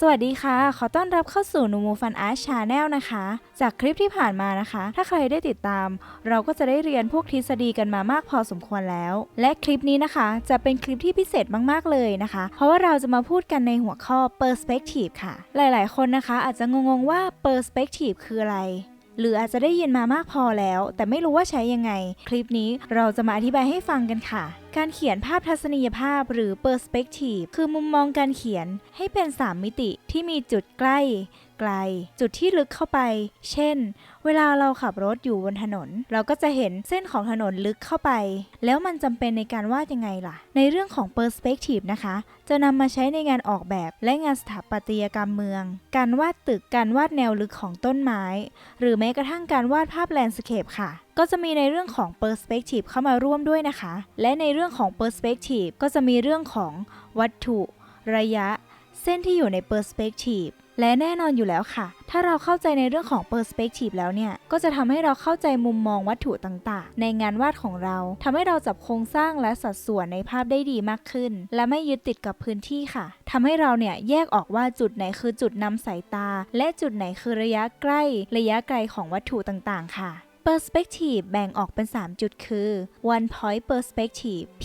สวัสดีค่ะ ขอต้อนรับเข้าสู่นูมูฟันอาร์ชาแนลนะคะ จากคลิปที่ผ่านมานะคะ ถ้าใครได้ติดตาม เราก็จะได้เรียนพวกทฤษฎีกันมามากพอสมควรแล้ว และคลิปนี้นะคะ จะเป็นคลิปที่พิเศษมากๆเลยนะคะ เพราะว่าเราจะมาพูดกันในหัวข้อ perspective ค่ะ หลายๆ คนนะคะ อาจจะงงๆว่า perspective คืออะไรหรืออาจจะได้ยินมามากพอแล้ว แต่ไม่รู้ว่าใช้ยังไง คลิปนี้เราจะมาอธิบายให้ฟังกันค่ะ การเขียนภาพทัศนียภาพหรือ perspective คือมุมมองการเขียนให้เป็น 3 มิติที่มีจุดใกล้ ไกล จุดที่ลึกเข้าไป เช่น เวลาเราขับรถอยู่บนถนน เราก็จะเห็นเส้นของถนนลึกเข้าไป แล้วมันจำเป็นในการวาดยังไงล่ะ ในเรื่องของ perspective นะคะ จะนำมาใช้ในงานออกแบบและงานสถาปัตยกรรมเมือง การวาดตึก การวาดแนวลึกของต้นไม้ หรือแม้กระทั่งการวาดภาพแลนด์สเคปค่ะ ก็จะมีในเรื่องของ perspective เข้ามาร่วมด้วยนะคะ และในเรื่องของ perspective ก็จะมีเรื่องของวัตถุ ระยะ เส้นที่อยู่ใน perspective และแน่นอนอยู่แล้วค่ะ ถ้าเราเข้าใจในเรื่องของ perspective แล้วเนี่ย ก็จะทำให้เราเข้าใจมุมมองวัตถุต่างๆ ในงานวาดของเรา ทำให้เราจับโครงสร้างและสัดส่วนในภาพได้ดีมากขึ้น และไม่ยึดติดกับพื้นที่ค่ะ ทำให้เราเนี่ยแยกออกว่าจุดไหนคือจุดนำสายตา และจุดไหนคือระยะใกล้ ระยะไกลของวัตถุต่างๆ ค่ะ Perspective แบ่งออกเป็น 3 จุดคือ One Point Perspective P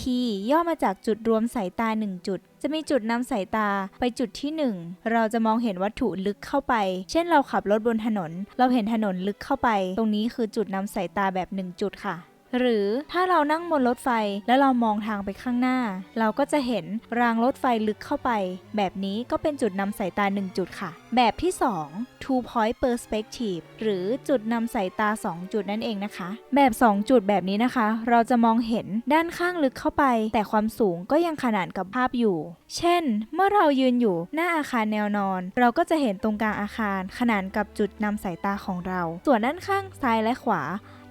ย่อมาจากจุดรวมสายตา 1 จุด จะมีจุดนำสายตาไปจุดที่ 1 เราจะมองเห็นวัตถุลึกเข้าไป เช่นเราขับรถบนถนน เราเห็นถนนลึกเข้าไป ตรงนี้คือจุดนำสายตาแบบ 1 จุดค่ะ หรือถ้าเรานั่งบนรถไฟแล้วเรามองทางไปข้างหน้า เราก็จะเห็นรางรถไฟลึกเข้าไป แบบนี้ก็เป็นจุดนำสายตา 1 จุดค่ะ แบบที่ 2 two point perspective หรือจุดนำสายตา 2 จุดนั่นเองนะคะ แบบ 2 จุดแบบนี้นะคะ เราจะมองเห็นด้านข้างลึกเข้าไป แต่ความสูงก็ยังขนานกับภาพอยู่ เช่น เมื่อเรายืนอยู่หน้าอาคารแนวนอน เราก็จะเห็นตรงกลางอาคาร ขนานกับจุดนำสายตาของเรา ส่วนด้านข้างซ้ายและขวา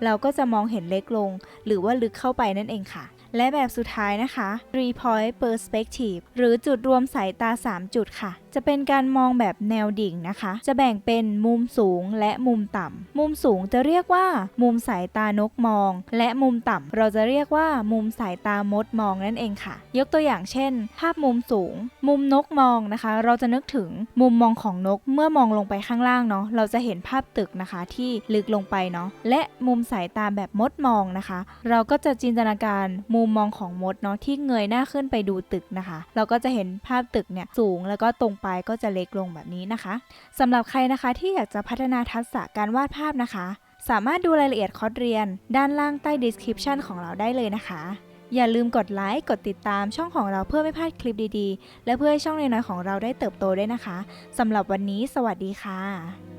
เราก็จะมองเห็นเล็กลงหรือว่าลึกเข้าไปนั่นเองค่ะ และแบบสุดท้ายนะคะ three point perspective หรือจุดรวมสายตา 3 จุดค่ะ จะเป็นการมองแบบแนวดิ่งนะคะ จะแบ่งเป็นมุมสูงและมุมต่ำ มุมสูงจะเรียกว่า มุมสายตานกมอง และมุมต่ำเราจะเรียกว่า มุมสายตามดมองนั่นเองค่ะ ยกตัวอย่างเช่น ภาพมุมสูง มุมนกมองนะคะ เราจะนึกถึงมุมมองของนกเมื่อมองลงไปข้างล่างเนาะเราจะเห็นภาพตึกนะคะที่ลึกลงไปเนาะและมุมสายตาแบบมดมองนะคะเราก็จะจินตนาการมุมมองของมดเนาะที่เงยหน้าขึ้นไปดูตึกนะคะ เราก็จะเห็นภาพตึกเนี่ยสูงแล้วก็ตรงไปก็จะเล็กลงแบบนี้นะคะสำหรับใครนะคะที่อยากจะพัฒนาทักษะการวาดภาพนะคะ สามารถดูรายละเอียดคอร์สเรียน ด้านล่างใต้ description ของเราได้เลยนะคะอย่าลืมกดไลค์ กดติดตามช่องของเราเพื่อไม่พลาดคลิปดีๆ และเพื่อให้ช่องน้อยๆของเราได้เติบโตด้วยนะคะ สำหรับวันนี้สวัสดีค่ะ